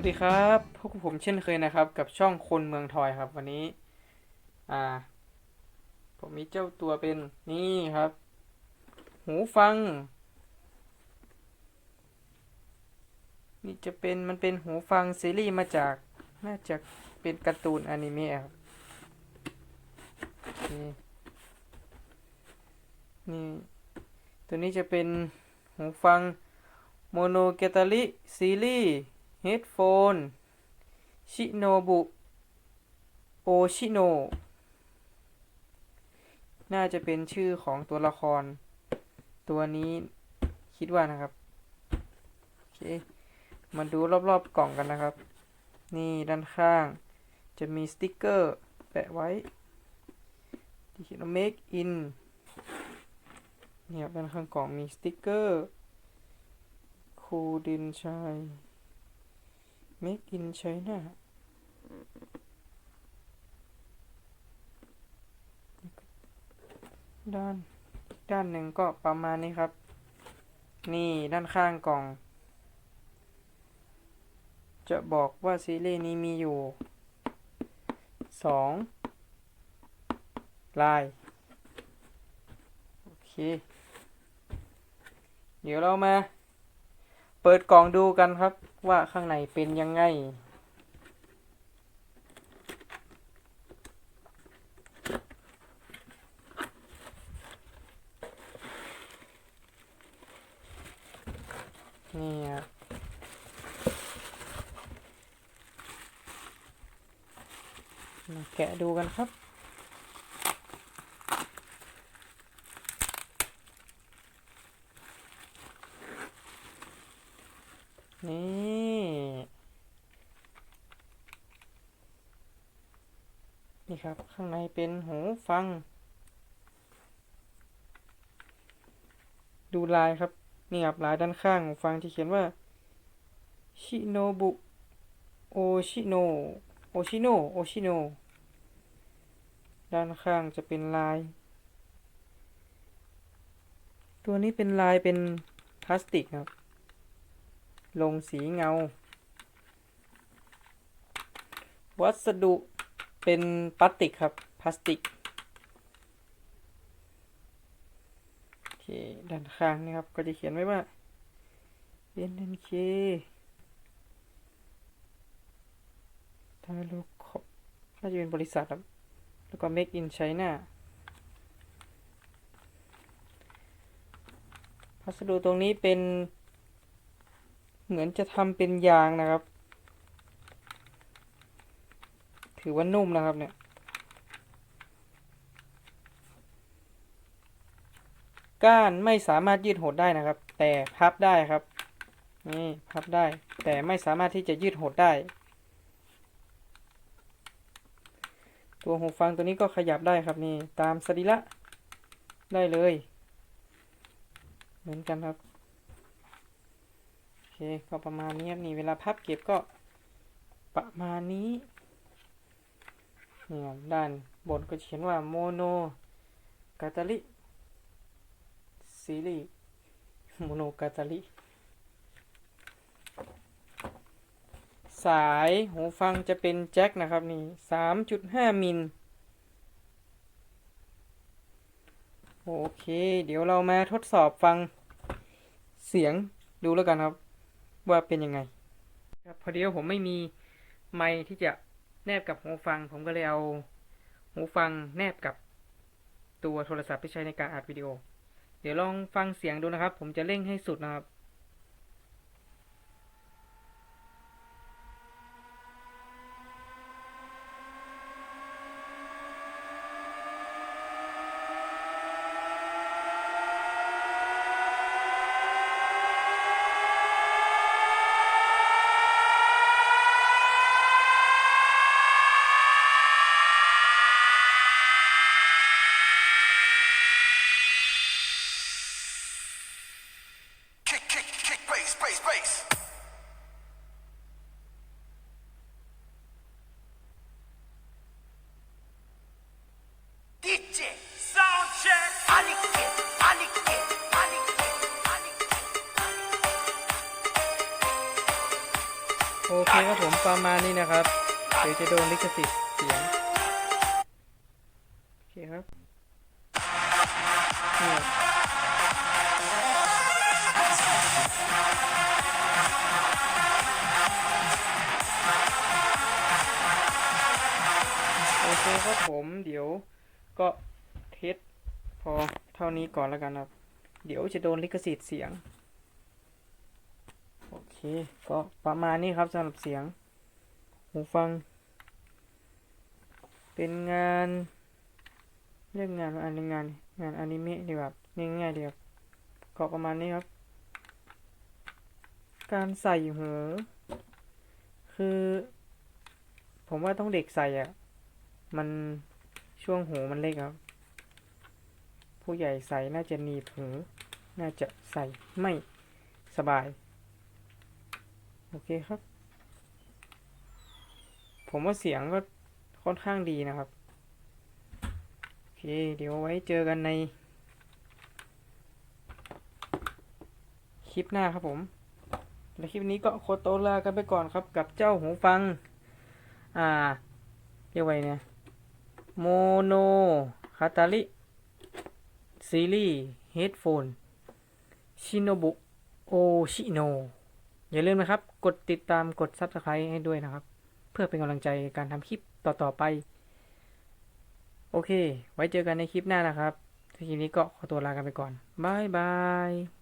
วัสดีครับพบกับผมเช่นเคยนะครับ กับช่องคนเมืองทอยครับ วันนี้ อ่า ผมมีเจ้าตัวเป็นนี่ครับ หูฟัง นี่จะเป็นมันเป็นหูฟังซีรีส์มาจากน่าจะเป็นการ์ตูนอนิเมะครับนี่นี่ ตัวนี้จะเป็นหูฟังโมโนเกตาลิซีรีส์ เฮดโฟน ชิโนบุ โอชิโน น่าจะเป็นชื่อของตัวละคร ตัวนี้คิดว่านะครับ โอเค มาดูรอบๆกล่องกันนะครับ นี่ด้านข้าง จะมีสติกเกอร์แปะไว้ ที่เขียนว่า make in เนี่ยด้านข้างกล่องมีสติกเกอร์คูดินชัย make in China ด้านด้านหนึ่งก็ประมาณนี้ครับ นี่ด้านข้างกล่อง จะบอกว่าซีรีส์นี้มีอยู่สองลาย โอเค เดี๋ยวเรามา เปิดกล่องดูกันครับว่าข้างในเป็นยังไง นี่ครับมาแกะดูกันครับ นี่ นี่ครับ ข้างในเป็นหูฟัง ดูลายครับ นี่ครับลายด้านข้างหูฟังที่เขียนว่าชิโนบุโอชิโนโอชิโนโอชิโนด้านข้างจะเป็นลาย ตัวนี้เป็นลายเป็นพลาสติกครับ ลงสีเงา วัสดุ เป็นพลาสติกครับพลาสติกโอเคด้านข้างนี่ครับ ก็จะเขียนไว้ว่า NNK ทารุคน่าจะเป็นบริษัทครับ แล้วก็ Make in China พัสดุตรงนี้เป็น เหมือนจะทำเป็นยางนะครับ ถือว่านุ่มนะครับเนี่ย ก้านไม่สามารถยืดหดได้นะครับ แต่พับได้ครับ นี่พับได้ แต่ไม่สามารถที่จะยืดหดได้ ตัวหูฟังตัวนี้ก็ขยับได้ครับนี่ ตามสรีระได้เลย เหมือนกันครับโอเคก็ประมาณนี้ครับนี่เวลาพับเก็บก็ประมาณนี้ นี่ครับด้านบนก็เขียนว่าโมโนกาตาลิซีรีโมโนกาตาลิสายหูฟังจะเป็นแจ็คนะครับนี่สามจุดห้ามิลโอเค เดี๋ยวเรามาทดสอบฟังเสียงดูแล้วกันครับ ว่าเป็นยังไงครับพอดีผมไม่มีไมค์ที่จะ แนบกับหูฟัง ผมก็เลยเอาหูฟังแนบกับตัวโทรศัพท์ที่ใช้ในการอัดวิดีโอ เดี๋ยวลองฟังเสียงดูนะครับ ผมจะเร่งให้สุดนะครับ โอเครับผมประมาณนี้นะครับเดี๋ยวจะโดนลิขสิทธิ์เสียงโอเคครับนี่โอเคครับผมเดี๋ยวก็เทสพอเท่านี้ก่อนแล้วกันครับ เดี๋ยวจะโดนลิขสิทธิ์เสียง เคก็ประมาณนี้ครับสำหรับเสียงหูฟัง เป็นงานเรียกงานอะไรงานงานอนิเมะดีกว่าง่ายๆดีครับก็ประมาณนี้ครับ การใส่หูคือ ผมว่าต้องเด็กใส่อะ มันช่วงหูมันเล็กครับ ผู้ใหญ่ใส่น่าจะหนีบหูน่าจะใส่ไม่สบาย โอเคครับ ผมว่าเสียงก็ค่อนข้างดีนะครับ โอเค เดี๋ยวไว้เจอกันใน คลิปหน้าครับผม และคลิปนี้ก็โคโตวลากันไปก่อนครับ กับเจ้าหูฟัง อ่า เรียกว่าไงเนี่ย โมโนคาตาลิซีรีส์เฮดโฟนชิโนบุโอชิโน อย่าลืมนะครับ กดติดตามกด Subscribe ให้ด้วยนะครับ เพื่อเป็นกำลังใจในการทำคลิปต่อๆไป โอเค ไว้เจอกันในคลิปหน้านะครับทีนี้ก็ขอตัวลากันไปก่อนบายบาย